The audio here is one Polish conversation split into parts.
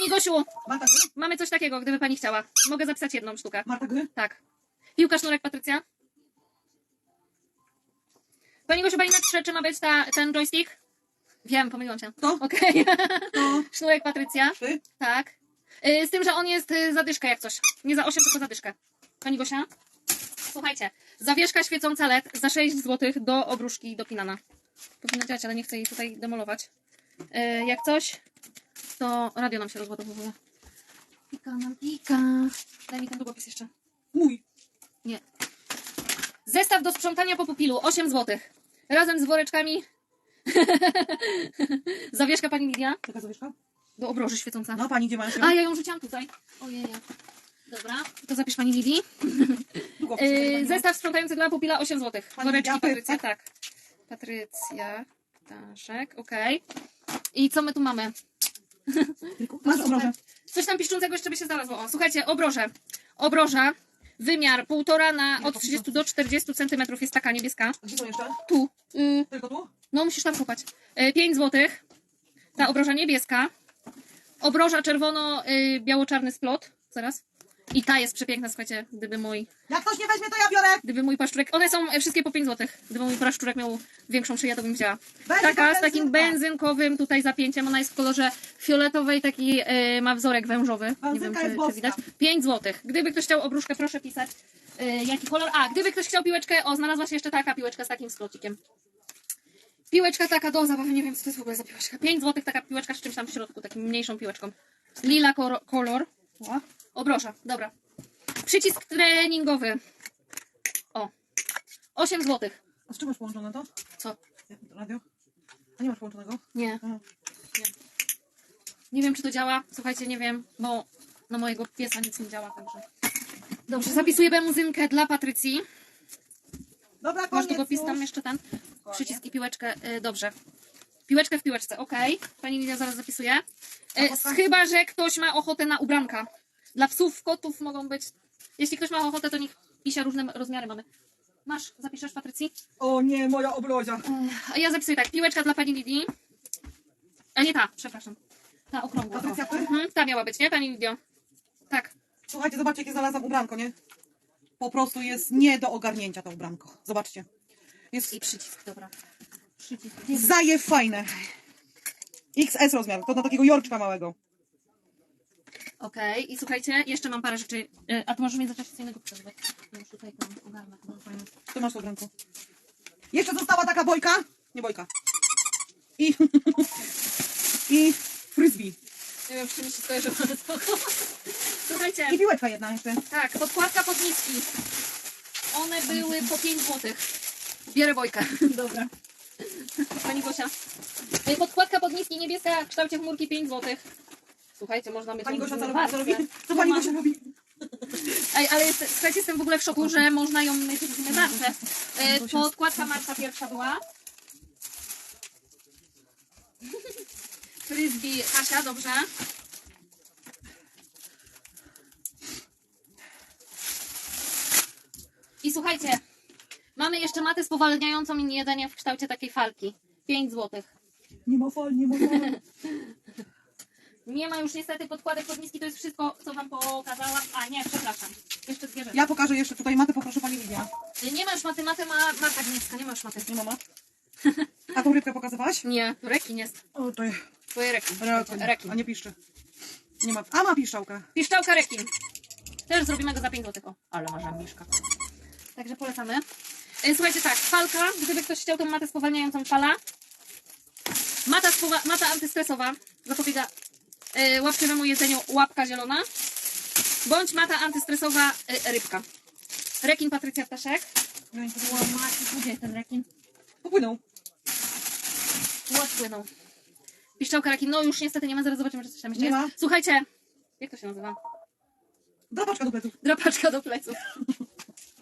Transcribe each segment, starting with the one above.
Pani Gosiu, Marta gry? mamy coś takiego, gdyby pani chciała. Mogę zapisać jedną sztukę. Marta gry? Tak. Piłka sznurek Patrycja. Pani Gosiu, pani napisze, czy ma być ta, ten joystick? Wiem, pomyliłam się. To? Okej. To. Sznurek Patrycja. Ty? Tak. Y, Z tym, że on jest y, za dyszkę jak coś. Nie za 8, tylko za dyszkę. Pani Gosia? Słuchajcie, zawieszka świecąca LED za 6 zł do obruszki do Pinana. Powinna działać, ale nie chcę jej tutaj demolować. Y, Jak coś, to radio nam się rozładowuje. Pika nam pika. Daj mi ten długopis jeszcze. Mój. Nie. Zestaw do sprzątania po pupilu, 8 zł. Razem z woreczkami. Zawieszka pani Lidia Taka zawieszka? do obroży świecąca. No pani, gdzie masz ją? A, ja ją rzuciłam tutaj. Ojej. Dobra, to zapisz pani Lidii. Yy, zestaw sprzątający dla pupila 8 zł. Pani Woreczki Lidia, Patrycja, tak. Patrycja, Ptaszek, okej. I co my tu mamy? Masz obrożę. Coś tam piszczącego jeszcze by się znalazło. O, słuchajcie, obroże. Obroża, wymiar 1,5 na od 30 do 40 cm jest taka niebieska. Gdzie są jeszcze? Tu. Yy, Tylko tu? no, musisz tam kopać. Yy, 5 zł. Ta obroża niebieska. Obroża czerwono-biało-czarny splot. Zaraz. I ta jest przepiękna, słuchajcie, gdyby mój, Jak ktoś nie weźmie, to ja biorę. gdyby mój paszczurek, one są e, wszystkie po 5 zł. Gdyby mój paszczurek miał większą szyję, to bym wzięła. Będzie Taka ta z takim benzynkowym tutaj zapięciem, ona jest w kolorze fioletowej, taki e, ma wzorek wężowy. Nie wiem, Benzynka czy, jest czy boska. widać. 5 zł. Gdyby ktoś chciał obruszkę, proszę pisać e, jaki kolor. A, gdyby ktoś chciał piłeczkę, o, znalazła się jeszcze taka piłeczka z takim sklocikiem. Piłeczka taka do zabawy, nie wiem co to jest w ogóle za piłeczka. 5 zł taka piłeczka z czymś tam w środku, takim mniejszą piłeczką. Lila kolor. O, obroża, dobra. Przycisk treningowy. O. 8 zł. A z czym masz połączone to? Co? Radio? A nie masz połączonego? Nie. A. Nie wiem, czy to działa. Słuchajcie, nie wiem, bo na mojego piesa nic nie działa, także. Dobrze, zapisujemy muzynkę dla Patrycji. Dobra, Masz koniec długopis już. tam jeszcze ten? Przycisk i piłeczkę. Y, dobrze. Piłeczkę w piłeczce, okej. Pani Lidia zaraz zapisuje. Y, chyba, że ktoś ma ochotę na ubranka. Dla psów, kotów mogą być. Jeśli ktoś ma ochotę, to niech pisze różne rozmiary mamy. Masz, zapiszesz Patrycji? O nie, moja oblozia. A ja zapisuję tak, piłeczka dla pani Lidii. A nie ta, przepraszam. Ta okrągła. Patrycja, ty? Mhm, ta miała być, nie, pani Lidio? Tak. Słuchajcie, zobaczcie, jakie znalazłam ubranko, nie? Po prostu jest nie do ogarnięcia to ubranko. Zobaczcie. Jest I przycisk, dobra. Przycisk. zaje fajne. XS rozmiar, to na takiego Jorczka małego. Okej, i słuchajcie, jeszcze mam parę rzeczy. Y, A tu możesz mi zacząć coś innego pokazywać. Już tutaj tam ogarnę. to fajnie. Tu masz to ubranko. Jeszcze została taka bojka. Nie bojka. I... I frisbee. Nie wiem, czy mi się skojarzyło. ale spoko. Słuchajcie, I piłeczka jedna jeszcze. tak, podkładka pod niski. One były po 5 zł. Bierę bojkę. Dobra. Pani Gosia. Y, Podkładka pod niski niebieska w kształcie chmurki 5 zł. Słuchajcie, można mieć Pani Gosia, co robi? Co robi? Co pani Gosia robi? Ej, ale jest, słuchajcie, jestem w ogóle w szoku, że można ją mieć w zmywarce. Y, Podkładka Marta pierwsza była. Frisbee Kasia, dobrze. I słuchajcie, mamy jeszcze matę spowalniającą i jedzenie w kształcie takiej falki. 5 zł. Nie ma fal, nie ma fal. Nie ma już niestety podkładek pod niski, to jest wszystko, co wam pokazałam. A nie, przepraszam. Jeszcze dwie rzeczy. Ja pokażę jeszcze tutaj matę, poproszę pani Lidia. Nie ma już maty, matę ma Marta Gniewska, nie ma już maty. Nie ma mat? A tą rybkę pokazywałaś? Nie, rekin jest. O, to jest Twoje rekin. rekin. rekin. A nie piszczy. Nie ma. A ma piszczałkę. Piszczałka rekin. Też zrobimy go za 5 zł. Ale masz miszka. Także polecamy. E, Słuchajcie, tak, falka, gdyby ktoś chciał tą matę spowalniającą fala. Mata, spowa- mata antystresowa zapobiega e, łapczywemu jedzeniu łapka zielona. Bądź mata antystresowa e, rybka. Rekin Patrycja Ptaszek. Gdzie jest ten rekin? Popłynął. Ład płynął. Piszczałka rekin. No już niestety nie ma, zaraz zobaczymy, czy coś tam jeszcze Nie jest. ma. Słuchajcie, jak to się nazywa? Drapaczka do pleców. Drapaczka do pleców.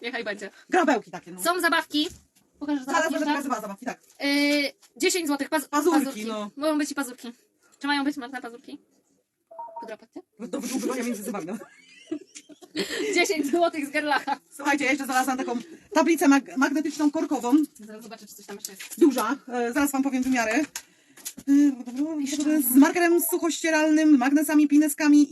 Niechaj będzie. Grabełki takie, no. Są zabawki. Pokażę Zaraz zabawki będę jeszcze. pokazywała zabawki, tak. Yy, 10 zł. Paz Pazurki, no. Mogą być i pazurki. Czy mają być Marta pazurki? Cię? Do wydłubywania między zębami. No. 10 zł z gerlacha. Słuchajcie, ja jeszcze znalazłam taką tablicę mag magnetyczną korkową. Zaraz zobaczę, czy coś tam jeszcze jest. Duża. E, zaraz wam powiem wymiary. Z markerem suchościeralnym, magnesami, pineskami